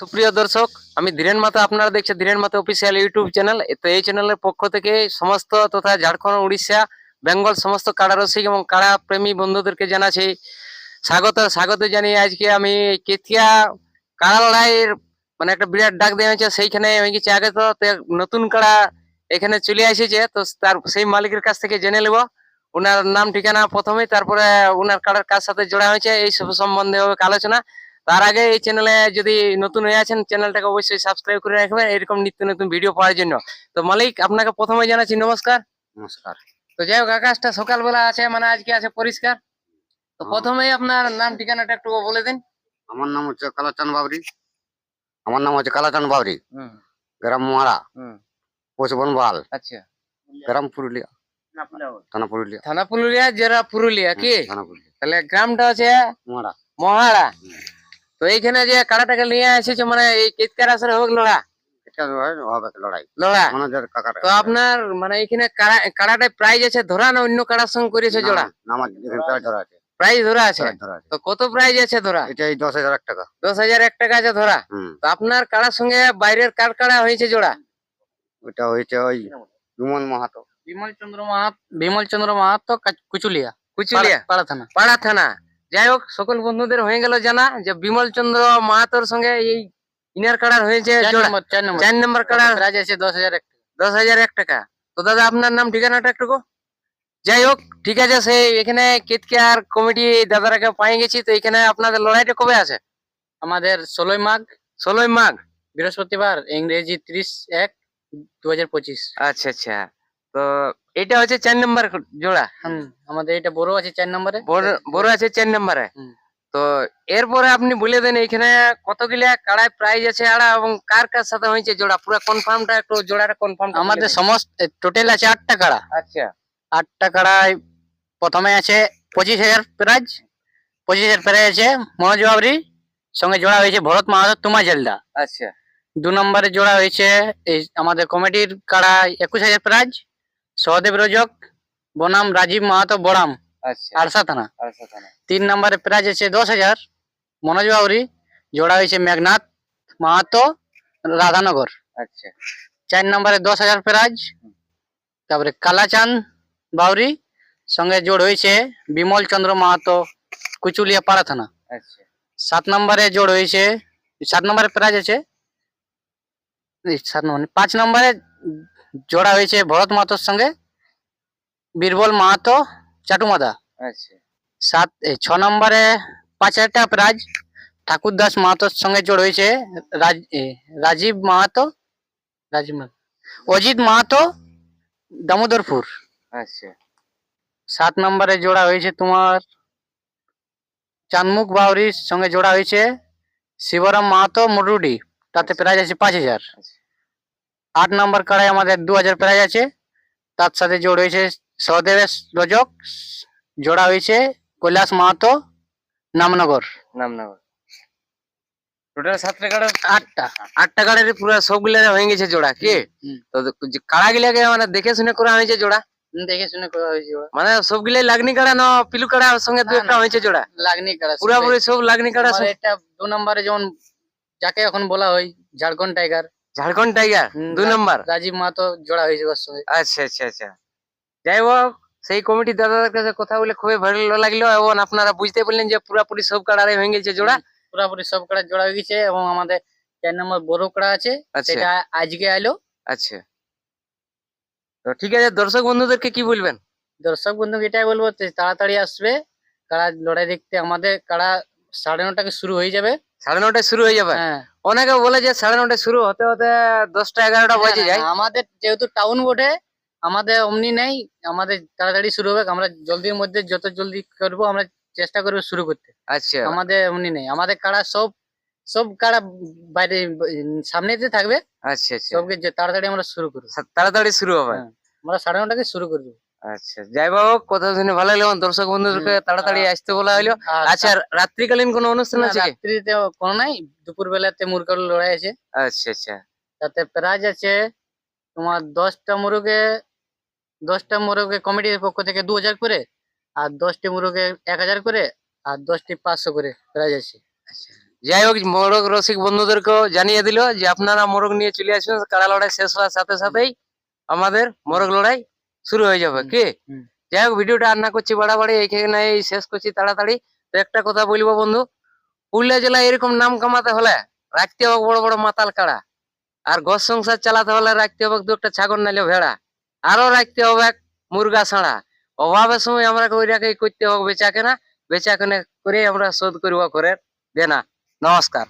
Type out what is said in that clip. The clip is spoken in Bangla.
সুপ্রিয় দর্শক, আমি ধীরেন মাতা আপনারা দেখছেন ধীরেন মাতা অফিসিয়াল ইউটিউব চ্যানেল তো এই চ্যানেলের পক্ষ থেকে সমস্ত তথা ঝাড়খণ্ড, উড়িষ্যা, বেঙ্গল সমস্ত কাড়া রসিক এবং কাড়া প্রেমী বন্ধুদেরকে জানাচ্ছি। স্বাগত স্বাগত জানিয়ে আজকে আমি কেতিয়া কাড়া লড়াইয়ের মানে একটা বিরাট ডাক দেওয়া হয়েছে, সেইখানে আমি গেছি আগে তো নতুন কাড়া এখানে চলে এসেছে, তো তার সেই মালিকের কাছ থেকে জেনে নেব। ওনার নাম, ঠিকানা প্রথমে, তারপরে ওনার কাড়ার কার সাথে জোড়া হয়েছে, এই সব সম্বন্ধে হবে আলোচনা। তার আগে এই চ্যানেলে যদি নতুন হয়ে আছেন চ্যানেলটাকে অবশ্যই সাবস্ক্রাইব করে রাখবেন। এরকম নিত্য নতুন ভিডিও পাওয়ার জন্য। তো মালিক আপনাকে প্রথমে জানাচ্ছি নমস্কার। নমস্কার। তো যাই হোক আকাশটা সকালবেলা আছে মানে আজকে আছে পরিষ্কার। তো হুম। প্রথমেই আপনার নাম ঠিকানাটা একটু বলে দিন। আমার নাম হচ্ছে কালাচান বাবরি। আমার নাম হচ্ছে কালাচান বাবরি। গ্রাম মহারা হুম। পোস্ট বনবাল। আচ্ছা। গ্রাম পুরুলিয়া। থানা পুরুলিয়া। থানা পুরুলিয়া জেলা পুরুলিয়া কি? থানা পুরুলিয়া। তাহলে গ্রামটা হচ্ছে মহারা মহাড়া তো এইখানে যে কাড়াটাকে নিয়ে এসেছে মানে এই কেতকার আসরে হোক লড়া? এটা হবে লড়াই। লড়া? তো আপনার মানে এখানে প্রাইজ আছে ধরা না অন্য কাড়ার সঙ্গে করেছে জোড়া? প্রাইজ ধরা আছে। ধরা তো কত প্রাইজ আছে ধরা? দশ হাজার টাকা দশ হাজার এক টাকা আছে ধরা? তো আপনার কাড়ার সঙ্গে বাইরের কার কাড়া হয়েছে জোড়া? ওটা হয়েছে ওই বিমল মাহাতো। বিমল চন্দ্র মাহাত বিমল চন্দ্র মাহাতো কাচ- কুচুলিয়া। কুচুলিয়া। পাড়া থানা। পাড়া থানা। যাই হোক সকল বন্ধুদের হয়ে গেল জানা যে বিমল চন্দ্র মাহাতোর সঙ্গে এই ইনার কাড়ার হয়েছে চার নম্বর চার নম্বর। চার নম্বর কাড়া প্রাইজ আছে? দশ হাজার এক দশ হাজার এক টাকা। তো দাদা আপনার নাম ঠিকানাটা একটু যাই হোক ঠিক আছে সেই এখানে কেতকিয়ার কমিটি দাদারাকে পাই গেছি তো এখানে আপনাদের লড়াইটা কবে আছে? আমাদের ষোলোই মাঘ। ষোলোই মাঘ। বৃহস্পতিবার ইংরেজি ত্রিশ এক দু পঁচিশ। আচ্ছা আচ্ছা। তো এটা হচ্ছে চার নম্বর জোড়া। আমাদের এটা বড় আছে চার নম্বরে। বড় আছে চার নম্বরে। তো এরপরে আপনি বলে দেন এখানে কতগুলা কাড়ায় প্রাইজ আছে আড়া এবং কার কার সাথে হয়েছে জোড়া? পুরো কনফার্মটা একটু জোড়াটা কনফার্ম আমাদের সমস্ত টোটাল আছে আটটা কাড়া। আচ্ছা। আটটা কাড়ায় প্রথমে আছে পঁচিশ হাজার প্রাইজ পঁচিশ হাজার প্রাইজ আছে মনোজ বাবরি সঙ্গে জোড়া হয়েছে ভরত মাহাতো তুমা জেলদা। আচ্ছা। দু নম্বরে জোড়া হয়েছে এই আমাদের কমিটির কাড়া একুশ হাজার প্রাইজ সহদেব রজক বনাম রাজীব মাহাতো বড়াম আরসা থানা। আচ্ছা তিন নম্বরে প্রাইজ আছে দশ হাজার মনোজ বাউরি জোড়া হয়েছে মেঘনাথ মাহাতো রাধানগর। আচ্ছা। চার নম্বরে দশ হাজার প্রাইজ। তারপরে কালাচাঁদ বাউরি সঙ্গে জোড় হয়েছে বিমল চন্দ্র মাহাতো কুচুলিয়া পাড়া থানা। আচ্ছা। সাত নম্বরে জোড় হয়েছে সাত নম্বরে প্রাইজ আছে সাত নম্বর পাঁচ নম্বরে জোড়া হয়েছে ভরত মাহাতোর সঙ্গে বীরবল মাহাতো চাটুমাদা। আচ্ছা। সাত ছ নম্বরে পাঁচ হাজার টাকা প্রাইজ ঠাকুর দাস মাহাতোর সঙ্গে জোড় হয়েছে রাজ- রাজীব মাহাতো রাজীব মাহাতো অজিত মাহাতো দামোদরপুর। আচ্ছা। সাত নম্বরে জোড়া হয়েছে তোমার চানমুখ বাউরির সঙ্গে জোড়া হয়েছে শিবরাম মাহাতো মুরুডি। তাতে প্রাইজ আছে পাঁচ হাজার। আচ্ছা। আট নম্বর কাড়ায় আমাদের দু হাজার প্রাইজ আছে। তার সাথে জোড় হয়েছে সহদেবেশ রজক জোড়া হয়েছে কৈলাস মাহাতো নামনগর। নামনগর। টোটাল সাতটা কাড়া? আটটা। আটটা কাড়ার পুরো সবগুলা হয়ে গেছে জোড়া কি? হুম। তো কাড়া গিলাকে মানে দেখে শুনে করা হয়েছে জোড়া? দেখে শুনে করা হয়েছে। মানে সবগুলাই লাগনি কাড়া না পিলু কাড়ার সঙ্গে দু একটা হয়েছে জোড়া? লাগনি কাড়া। পুরাপুরি সব লাগনি কাড়া এটা দু নম্বরে যেমন যাকে এখন বলা হয় ঝাড়খণ্ড টাইগার। ঝাড়খণ্ড টাইগার দুই নম্বর রাজীব মাহাতো জোড়া হয়েছে ওর সঙ্গে। আচ্ছা আচ্ছা আচ্ছা। যাই হোক সেই কমিটি দাদাদের কাছে কথা বলে খুবই ভালো লাগল এবং আপনারা বুঝতে পারলেন যে পুরাপুরি সব কাড়ারে হয়ে গেছে জোড়া। পুরাপুরি সব কাড়া জোড়া হয়ে গেছে এবং আমাদের চার নম্বর বড় কাড়া আছে আচ্ছা। সেটা আজকে আইলো আচ্ছা। তো ঠিক আছে দর্শক বন্ধুদেরকে কি বলবেন? দর্শক বন্ধু এটাই বলব তাড়াতাড়ি আসবে কাড়া লড়াই দেখতে আমাদের কাড়া সাড়ে নটাকে শুরু হয়ে যাবে। সাড়ে নটায় শুরু হয়ে যাবে। হ্যাঁ। অনেকে বলে যে সাড়ে নটায় শুরু হতে হতে দশটা এগারোটা বাজে যায়। আমাদের যেহেতু টাউন বোর্ডে আমাদের অমনি নেই আমাদের তাড়াতাড়ি শুরু হবে আমরা জলদির মধ্যে যত জলদি করব আমরা চেষ্টা করব শুরু করতে। আচ্ছা। আমাদের অমনি নেই। আমাদের কাড়া সব সব কাড়া বাইরে সামনেতে থাকবে আচ্ছা আচ্ছা। সবকে তাড়াতাড়ি আমরা শুরু করব। তাড়াতাড়ি শুরু হবে। হ্যাঁ। আমরা সাড়ে নটাকে শুরু করব। আচ্ছা যাই হোক কথা শুনে ভালো লাগল। দর্শক বন্ধুদেরকে তাড়াতাড়ি আসতে বলা হলো। আর আচ্ছা। রাত্রিকালীন কোনো অনুষ্ঠান আছে রাত্রিতে কোনো নাই। দুপুর বেলাতে মুরগার লড়াই আছে। আচ্ছা আচ্ছা। তাতে প্রাইজ আছে তোমার দশটা মুরগে দশটা মুরগে কমিটির পক্ষ থেকে দু হাজার করে আর দশটি মুরগে এক হাজার করে আর দশটি পাঁচশো করে প্রাইজ আছে। যাই হোক মোরগ রসিক বন্ধুদেরকেও জানিয়ে দিল যে আপনারা মোরগ নিয়ে চলে আসবেন কাড়া লড়াই শেষ হওয়ার সাথে সাথেই আমাদের মোরগ লড়াই শুরু হয়ে যাবে কি? যাই হোক ভিডিওটা আর না করছি বাড়াবাড়ি এইখানে এই শেষ করছি তাড়াতাড়ি। তো একটা কথা বলব বন্ধু পুরুলিয়া জেলায় এরকম নাম কামাতে হলে রাখতে হবে বড় বড় মাতাল কাড়া। আর ঘর সংসার চালাতে হলে রাখতে হবে দু একটা ছাগল নাইলে ভেড়া। আরও রাখতে হবে মুরগা ছাড়া। অভাবের সময় আমরা ওইটাকে করতে হবে বেচা কেনা বেচা কেনা করে আমরা শোধ করব করে দেনা। নমস্কার।